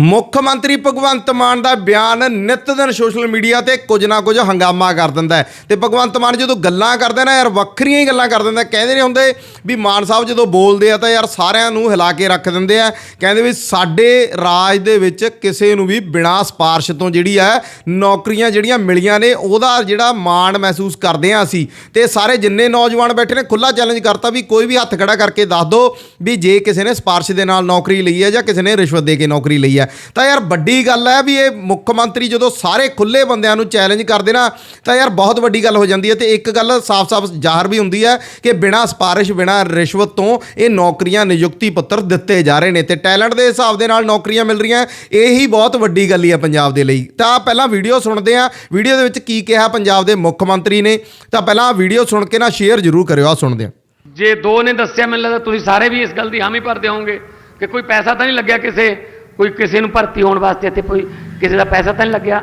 ਮੁੱਖ ਮੰਤਰੀ ਭਗਵੰਤ ਮਾਨ ਦਾ ਬਿਆਨ ਨਿਤ ਦਿਨ ਸੋਸ਼ਲ ਮੀਡੀਆ ਤੇ ਕੁਝ ਨਾ ਕੁਝ ਹੰਗਾਮਾ ਕਰ ਦਿੰਦਾ ਹੈ। ਤੇ ਭਗਵੰਤ ਮਾਨ ਜਦੋਂ ਗੱਲਾਂ ਕਰਦੇ ਨਾ, ਯਾਰ ਵੱਖਰੀਆਂ ਹੀ ਗੱਲਾਂ ਕਰ ਦਿੰਦਾ ਕਹਿੰਦੇ ਨੇ ਹੁੰਦੇ ਵੀ ਮਾਨ ਸਾਹਿਬ ਜਦੋਂ ਬੋਲਦੇ ਆ ਤਾਂ ਯਾਰ ਸਾਰਿਆਂ ਨੂੰ ਹਿਲਾ ਕੇ ਰੱਖ ਦਿੰਦੇ ਆ। ਕਹਿੰਦੇ ਵੀ ਸਾਡੇ ਰਾਜ ਦੇ ਵਿੱਚ ਕਿਸੇ ਨੂੰ ਵੀ ਬਿਨਾਂ ਸਪਾਰਸ਼ ਤੋਂ ਜਿਹੜੀ ਹੈ ਨੌਕਰੀਆਂ ਜਿਹੜੀਆਂ ਮਿਲੀਆਂ ਨੇ, ਉਹਦਾ ਜਿਹੜਾ ਮਾਣ ਮਹਿਸੂਸ ਕਰਦੇ ਆ ਅਸੀਂ। ਤੇ ਸਾਰੇ ਜਿੰਨੇ ਨੌਜਵਾਨ ਬੈਠੇ ਨੇ ਖੁੱਲਾ ਚੈਲੰਜ ਕਰਤਾ ਵੀ ਕੋਈ ਵੀ ਹੱਥ ਖੜਾ ਕਰਕੇ ਦੱਸ ਦਿਓ ਵੀ ਜੇ ਕਿਸੇ ਨੇ ਸਪਾਰਸ਼ ਦੇ ਨਾਲ ਨੌਕਰੀ ਲਈ ਹੈ ਜਾਂ ਕਿਸੇ ਨੇ ਰਿਸ਼ਵਤ ਦੇ ਕੇ ਨੌਕਰੀ ਲਈ ਹੈ। ਤਾਂ ਯਾਰ ਵੱਡੀ ਗੱਲ ਹੈ ਵੀ ਇਹ ਮੁੱਖ ਮੰਤਰੀ ਜਦੋਂ ਸਾਰੇ ਖੁੱਲੇ ਬੰਦਿਆਂ ਨੂੰ ਚੈਲੰਜ ਕਰਦੇ ਨਾ, ਤਾਂ ਯਾਰ ਬਹੁਤ ਵੱਡੀ ਗੱਲ ਹੋ ਜਾਂਦੀ ਹੈ ਤੇ ਇੱਕ ਗੱਲ ਸਾਫ਼-ਸਾਫ਼ ਜ਼ਾਹਰ ਵੀ ਹੁੰਦੀ ਹੈ ਕਿ ਬਿਨਾਂ ਸਪਾਰਸ਼ ਬਿਨਾਂ ਰਿਸ਼ਵਤ ਤੋਂ ਇਹ ਨੌਕਰੀਆਂ ਨਿਯੁਕਤੀ ਪੱਤਰ ਦਿੱਤੇ ਜਾ ਰਹੇ ਨੇ ਤੇ ਟੈਲੈਂਟ ਦੇ ਹਿਸਾਬ ਦੇ ਨਾਲ ਨੌਕਰੀਆਂ ਮਿਲ ਰਹੀਆਂ। ਇਹੀ ਬਹੁਤ ਵੱਡੀ ਗੱਲ ਹੈ ਪੰਜਾਬ ਦੇ ਲਈ। ਤਾਂ ਪਹਿਲਾਂ ਵੀਡੀਓ ਸੁਣਦੇ ਆ ਵੀਡੀਓ ਦੇ ਵਿੱਚ ਕੀ ਕਿਹਾ ਪੰਜਾਬ ਦੇ ਮੁੱਖ ਮੰਤਰੀ ਨੇ, ਤਾਂ ਪਹਿਲਾਂ ਵੀਡੀਓ ਸੁਣ ਕੇ ਨਾ ਸ਼ੇਅਰ ਜ਼ਰੂਰ ਕਰਿਓ ਆ ਸੁਣਦੇ ਆ ਜੇ ਦੋ ਨੇ ਦੱਸਿਆ ਮੈਨੂੰ ਲੱਗਦਾ ਤੁਸੀਂ ਸਾਰੇ ਵੀ ਇਸ ਗੱਲ ਦੀ ਹਾਮੀ ਭਰਦੇ ਹੋਵੋਗੇ ਕਿ ਕੋਈ ਪੈਸਾ ਤਾਂ ਨਹੀਂ ਲੱਗਿਆ ਕਿਸੇ ਕੋਈ ਕਿਸੇ ਨੂੰ ਭਰਤੀ ਹੋਣ ਵਾਸਤੇ ਇੱਥੇ ਕੋਈ ਕਿਸੇ ਦਾ ਪੈਸਾ ਤਾਂ ਨਹੀਂ ਲੱਗਿਆ?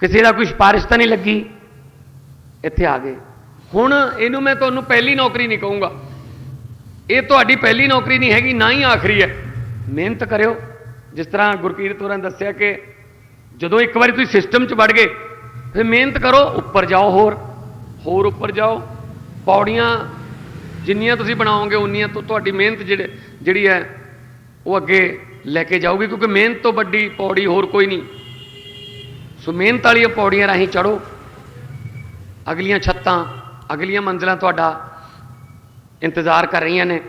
ਕਿਸੇ ਦਾ ਕੋਈ ਸਿਫਾਰਿਸ਼ ਤਾਂ ਨਹੀਂ ਲੱਗੀ? ਇੱਥੇ ਆ ਗਏ। ਹੁਣ ਇਹਨੂੰ ਮੈਂ ਤੁਹਾਨੂੰ ਪਹਿਲੀ ਨੌਕਰੀ ਨਹੀਂ ਕਹੂੰਗਾ। ਇਹ ਤੁਹਾਡੀ ਪਹਿਲੀ ਨੌਕਰੀ ਨਹੀਂ ਹੈਗੀ, ਨਾ ਹੀ ਆਖਰੀ ਹੈ। ਮਿਹਨਤ ਕਰਿਓ। ਜਿਸ ਤਰ੍ਹਾਂ ਗੁਰਕੀਰਤ ਹੋਰਾਂ ਨੇ ਦੱਸਿਆ ਕਿ ਜਦੋਂ ਇੱਕ ਵਾਰੀ ਤੁਸੀਂ ਸਿਸਟਮ 'ਚ ਵੜ ਗਏ, ਫਿਰ ਮਿਹਨਤ ਕਰੋ, ਉੱਪਰ ਜਾਓ ਹੋਰ। ਹੋਰ ਉੱਪਰ ਜਾਓ। ਪੌੜੀਆਂ ਜਿੰਨੀਆਂ ਤੁਸੀਂ ਬਣਾਓਗੇ, ਉਨੀਆਂ ਤੋਂ ਤੁਹਾਡੀ ਮਿਹਨਤ ਜਿਹੜੇ ਜਿਹੜੀ ਹੈ ਉਹ ਅੱਗੇ ਲੈ ਕੇ ਜਾਊਗੀ, ਕਿਉਂਕਿ ਮਿਹਨਤ ਤੋਂ ਵੱਡੀ ਪੌੜੀ ਹੋਰ ਕੋਈ ਨਹੀਂ। ਸੋ ਮਿਹਨਤ ਵਾਲੀਆਂ ਪੌੜੀਆਂ ਰਾਹੀਂ ਚੜੋ ਅਗਲੀਆਂ ਛੱਤਾਂ, ਅਗਲੀਆਂ ਮੰਜ਼ਲਾਂ ਤੁਹਾਡਾ ਇੰਤਜ਼ਾਰ ਕਰ ਰਹੀਆਂ ਨੇ।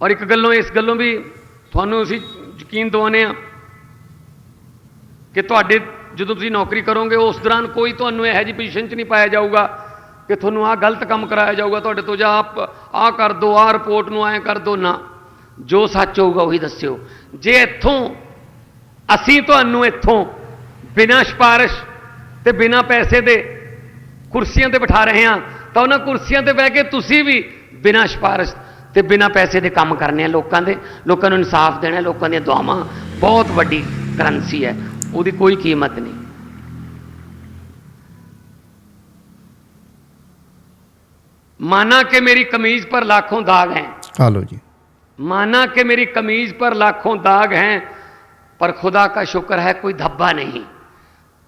ਔਰ ਇੱਕ ਗੱਲੋਂ, ਇਸ ਗੱਲੋਂ ਵੀ ਤੁਹਾਨੂੰ ਅਸੀਂ ਯਕੀਨ ਦਿਵਾਉਂਦੇ ਆ ਕਿ ਤੁਹਾਡੇ, ਜਦੋਂ ਤੁਸੀਂ ਨੌਕਰੀ ਕਰੋਗੇ, ਉਸ ਦੌਰਾਨ ਕੋਈ ਤੁਹਾਨੂੰ ਇਹੋ ਜਿਹੀ ਪੋਜੀਸ਼ਨ 'ਚ ਨਹੀਂ ਪਾਇਆ ਜਾਊਗਾ ਕਿ ਤੁਹਾਨੂੰ ਆਹ ਗਲਤ ਕੰਮ ਕਰਾਇਆ ਜਾਊਗਾ ਤੁਹਾਡੇ ਤੋਂ, ਜਾਂ ਆਪ ਆਹ ਕਰ ਦਿਓ ਆਹ ਰਿਪੋਰਟ ਨੂੰ ਐਂ ਕਰ ਦਿਓ ਨਾ। ਜੋ ਸੱਚ ਹੋਊਗਾ ਉਹੀ ਦੱਸਿਓ ਜੇ ਇੱਥੋਂ ਅਸੀਂ ਤੁਹਾਨੂੰ ਇੱਥੋਂ ਬਿਨਾਂ ਸਿਫਾਰਿਸ਼ ਤੇ ਬਿਨਾਂ ਪੈਸੇ ਦੇ ਕੁਰਸੀਆਂ ਤੇ ਬਿਠਾ ਰਹੇ ਹਾਂ ਤਾਂ ਉਹਨਾਂ ਕੁਰਸੀਆਂ ਤੇ ਬਹਿ ਕੇ ਤੁਸੀਂ ਵੀ ਬਿਨਾਂ ਸਿਫਾਰਿਸ਼ ਤੇ ਬਿਨਾਂ ਪੈਸੇ ਦੇ ਕੰਮ ਕਰਨੇ ਆ ਲੋਕਾਂ ਦੇ ਲੋਕਾਂ ਨੂੰ ਇਨਸਾਫ ਦੇਣਾ ਲੋਕਾਂ ਦੀਆਂ ਦੁਆਵਾਂ ਬਹੁਤ ਵੱਡੀ ਕਰੰਸੀ ਹੈ ਉਹਦੀ ਕੋਈ ਕੀਮਤ ਨਹੀਂ माना कि मेरी कमीज पर लाखों दाग हैं ਆ ਲਓ ਜੀ माना कि मेरी कमीज पर लाखों दाग हैं पर खुदा का शुक्र है कोई धब्बा नहीं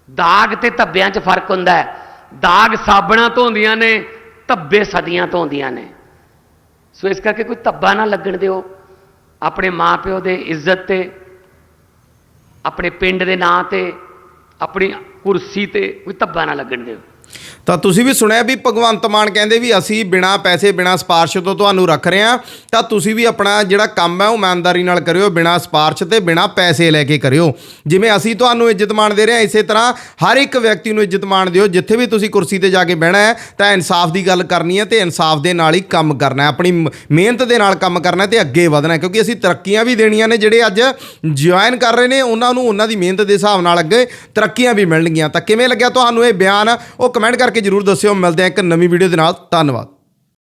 ਦਾਗ ਤੇ ਧੱਬਿਆਂ 'ਚ ਫਰਕ ਹੁੰਦਾ ਹੈ ਦਾਗ ਸਾਬਣਾ ਤੋਂ ਹੁੰਦੀਆਂ ਨੇ ਧੱਬੇ ਸਦੀਆਂ ਤੋਂ ਹੁੰਦੀਆਂ ਨੇ ਸੋ ਇਸ ਕਰਕੇ ਕੋਈ ਧੱਬਾ ਨਾ ਲੱਗਣ ਦਿਓ ਆਪਣੇ ਮਾਪਿਓ ਦੇ ਇੱਜ਼ਤ ਤੇ ਆਪਣੇ ਪਿੰਡ ਦੇ ਨਾਂ ਤੇ ਆਪਣੀ ਕੁਰਸੀ ਤੇ ਕੋਈ ਧੱਬਾ ਨਾ ਲੱਗਣ ਦਿਓ ਤਾਂ ਤੁਸੀਂ ਵੀ ਸੁਣਿਆ ਵੀ ਭਗਵੰਤ ਮਾਨ ਕਹਿੰਦੇ ਵੀ ਅਸੀਂ ਬਿਨਾ ਪੈਸੇ, ਬਿਨਾ ਸਪਾਰਸ਼ ਤੋਂ ਤੁਹਾਨੂੰ ਰੱਖ ਰਹੇ ਹਾਂ, ਤਾਂ ਤੁਸੀਂ ਵੀ ਆਪਣਾ ਜਿਹੜਾ ਕੰਮ ਹੈ ਉਹ ਇਮਾਨਦਾਰੀ ਨਾਲ ਕਰਿਓ, ਬਿਨਾ ਸਪਾਰਸ਼ ਤੇ, ਬਿਨਾ ਪੈਸੇ ਲੈ ਕੇ ਕਰਿਓ। ਜਿਵੇਂ ਅਸੀਂ ਤੁਹਾਨੂੰ ਇੱਜ਼ਤ ਮਾਣ ਦੇ ਰਹੇ ਹਾਂ, ਇਸੇ ਤਰ੍ਹਾਂ ਹਰ ਇੱਕ ਵਿਅਕਤੀ ਨੂੰ ਇੱਜ਼ਤ ਮਾਣ ਦਿਓ, ਜਿੱਥੇ ਵੀ ਤੁਸੀਂ ਕੁਰਸੀ ਤੇ ਜਾ ਕੇ ਬਹਿਣਾ ਹੈ, ਤਾਂ ਇਨਸਾਫ ਦੀ ਗੱਲ ਕਰਨੀ ਹੈ ਤੇ ਇਨਸਾਫ ਦੇ ਨਾਲ ਹੀ ਕੰਮ ਕਰਨਾ ਹੈ, ਆਪਣੀ ਮਿਹਨਤ ਦੇ ਨਾਲ ਕੰਮ ਕਰਨਾ ਹੈ ਤੇ ਅੱਗੇ ਵਧਣਾ ਕਿਉਂਕਿ ਅਸੀਂ ਤਰੱਕੀਆਂ ਵੀ ਦੇਣੀਆਂ ਨੇ, ਜਿਹੜੇ ਅੱਜ ਜੁਆਇਨ ਕਰ ਰਹੇ ਨੇ, ਉਹਨਾਂ ਨੂੰ ਉਹਨਾਂ ਦੀ ਮਿਹਨਤ ਦੇ ਹਿਸਾਬ ਨਾਲ ਅੱਗੇ ਤਰੱਕੀਆਂ ਵੀ ਮਿਲਣਗੀਆਂ। ਤਾਂ ਕਿਵੇਂ ਲੱਗਿਆ ਤੁਹਾਨੂੰ ਇਹ ਬਿਆਨ? ਉਹ ਕਮੈਂਟ ਕਰ ਕਰਕੇ ਜਰੂਰ ਦੱਸਿਓ। ਮਿਲਦੇ ਹਾਂ ਇੱਕ ਨਵੀਂ ਵੀਡੀਓ ਦੇ ਨਾਲ। ਧੰਨਵਾਦ।